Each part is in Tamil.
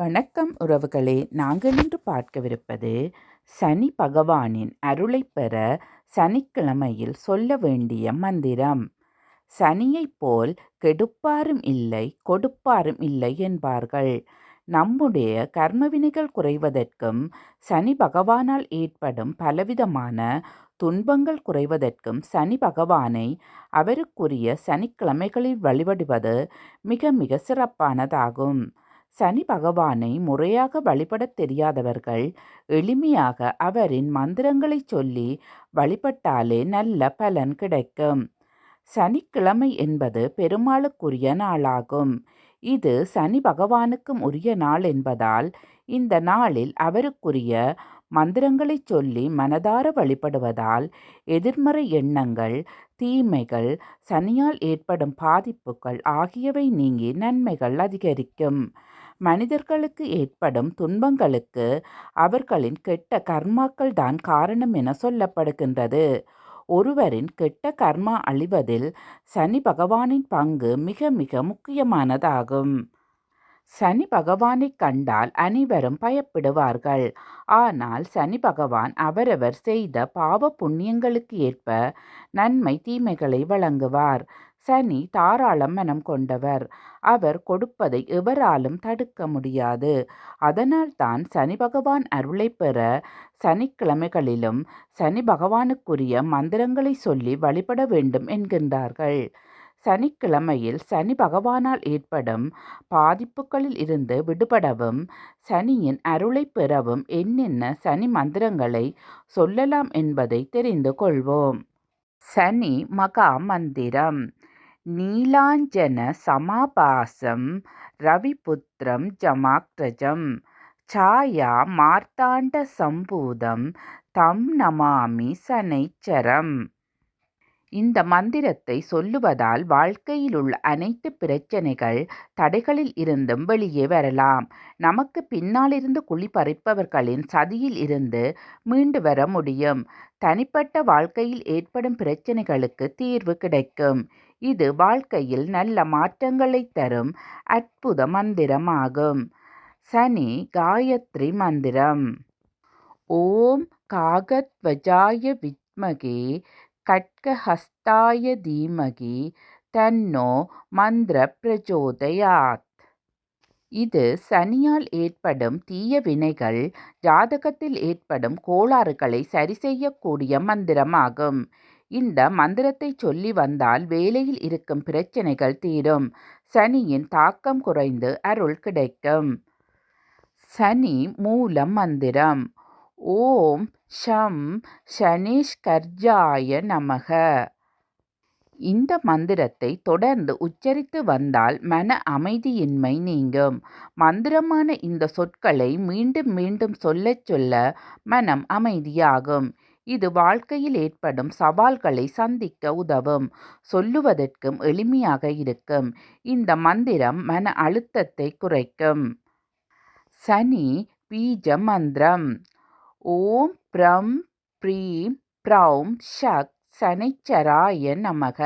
வணக்கம் உறவுகளே. நாங்கள் இன்று பார்க்கவிருப்பது சனி பகவானின் அருளை பெற சனிக்கிழமையில் சொல்ல வேண்டிய மந்திரம். சனியைப் போல் கெடுப்பாரும் இல்லை கொடுப்பாரும் இல்லை என்பார்கள். நம்முடைய கர்மவினைகள் குறைவதற்கும் சனி பகவானால் ஏற்படும் பலவிதமான துன்பங்கள் குறைவதற்கும் சனி பகவானை அவருக்குரிய சனிக்கிழமைகளில் வழிபடுவது மிக மிக சிறப்பானதாகும். சனி பகவானை முறையாக வழிபடத் தெரியாதவர்கள் எளிமையாக அவரின் மந்திரங்களைச் சொல்லி வழிபட்டாலே நல்ல பலன் கிடைக்கும். சனிக்கிழமை என்பது பெருமாளுக்குரிய நாளாகும். இது சனி பகவானுக்கும் உரிய நாள் என்பதால் இந்த நாளில் அவருக்குரிய மந்திரங்களைச் சொல்லி மனதார வழிபடுவதால் எதிர்மறை எண்ணங்கள் தீமைகள் சனியால் ஏற்படும் பாதிப்புகள் ஆகியவை நீங்கி நன்மைகள் அதிகரிக்கும். மனிதர்களுக்கு ஏற்படும் துன்பங்களுக்கு அவர்களின் கெட்ட கர்மாக்கள் தான் காரணம் என சொல்லப்படுகின்றது. ஒருவரின் கெட்ட கர்மா அழிவதில் சனி பகவானின் பங்கு மிக மிக முக்கியமானதாகும். சனி பகவானை கண்டால் அனைவரும் பயப்படுவார்கள். ஆனால் சனி பகவான் அவரவர் செய்த பாவ புண்ணியங்களுக்கு ஏற்ப நன்மை தீமைகளை வழங்குவார். சனி தாராளம் மனம் கொண்டவர். அவர் கொடுப்பதை எவராலும் தடுக்க முடியாது. அதனால்தான் சனி பகவான் அருளை பெற சனிக்கிழமைகளிலும் சனி பகவானுக்குரிய மந்திரங்களை சொல்லி வழிபட வேண்டும் என்கின்றார்கள். சனிக்கிழமையில் சனி பகவானால் ஏற்படும் பாதிப்புகளில் இருந்து விடுபடவும் சனியின் அருளை பெறவும் என்னென்ன சனி மந்திரங்களை சொல்லலாம் என்பதை தெரிந்து கொள்வோம். சனி மகா மந்திரம். நீலாஞ்சன சமாபாசம் ரவிபுத்திரம் ஜமாக்ரஜம் சாயா மார்த்தாண்ட சம்பூதம் தம் நமாமி சனைச்சரம். இந்த மந்திரத்தை சொல்லுவதால் வாழ்க்கையில் உள்ள அனைத்து பிரச்சனைகள் தடைகளில் இருந்தும் வெளியே வரலாம். நமக்கு பின்னாலிருந்து குழி பறிப்பவர்களின் சதியில் இருந்து மீண்டு வர முடியும். தனிப்பட்ட வாழ்க்கையில் ஏற்படும் பிரச்சனைகளுக்கு தீர்வு கிடைக்கும். இது வாழ்க்கையில் நல்ல மாற்றங்களை தரும் அற்புத மந்திரமாகும். சனி காயத்ரி மந்திரம். ஓம் காகத்வஜாய வித்மகே கட்கஹஸ்தாய தீமகி தன்னோ மந்திர பிரச்சோதயாத் இது சனியால் ஏற்படும் தீய வினைகள் ஜாதகத்தில் ஏற்படும் கோளாறுகளை சரி செய்யக்கூடிய மந்திரமாகும். இந்த மந்திரத்தை சொல்லி வந்தால் வேலையில் இருக்கும் பிரச்சனைகள் தீரும். சனியின் தாக்கம் குறைந்து அருள் கிடைக்கும். சனி மூலம் மந்திரம். ஓம் ஷம் சனீஷ்கர்ஜாய நமக. இந்த மந்திரத்தை தொடர்ந்து உச்சரித்து வந்தால் மன அமைதியின்மை நீங்கும். மந்திரமான இந்த சொற்களை மீண்டும் மீண்டும் சொல்லச் சொல்ல மனம் அமைதியாகும். இது வாழ்க்கையில் ஏற்படும் சவால்களை சந்திக்க உதவும். சொல்லுவதற்கும் எளிமையாக இருக்கும். இந்த மந்திரம் மன அழுத்தத்தை குறைக்கும். சனி பீஜ மந்திரம். ஓம் பிரம் ப்ரீம் ப்ரௌம் ஷக் சனிச்சராய நமக.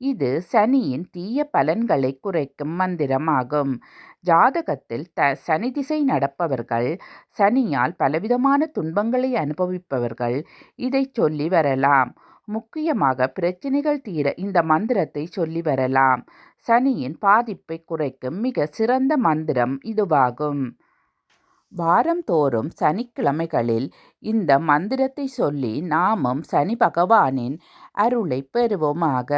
இது சனியின் தீய பலன்களை குறைக்கும் மந்திரமாகும். ஜாதகத்தில் த சனி திசை நடப்பவர்கள் சனியால் பலவிதமான துன்பங்களை அனுபவிப்பவர்கள் இதை சொல்லி வரலாம். முக்கியமாக பிரச்சனைகள் தீர இந்த மந்திரத்தை சொல்லி வரலாம். சனியின் பாதிப்பை குறைக்கும் மிக சிறந்த மந்திரம் இதுவாகும். வாரந்தோறும் சனிக்கிழமைகளில் இந்த மந்திரத்தை சொல்லி நாமும் சனி பகவானின் அருளை பெறுவோமாக.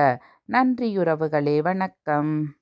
நன்றியுறவுகளே வணக்கம்.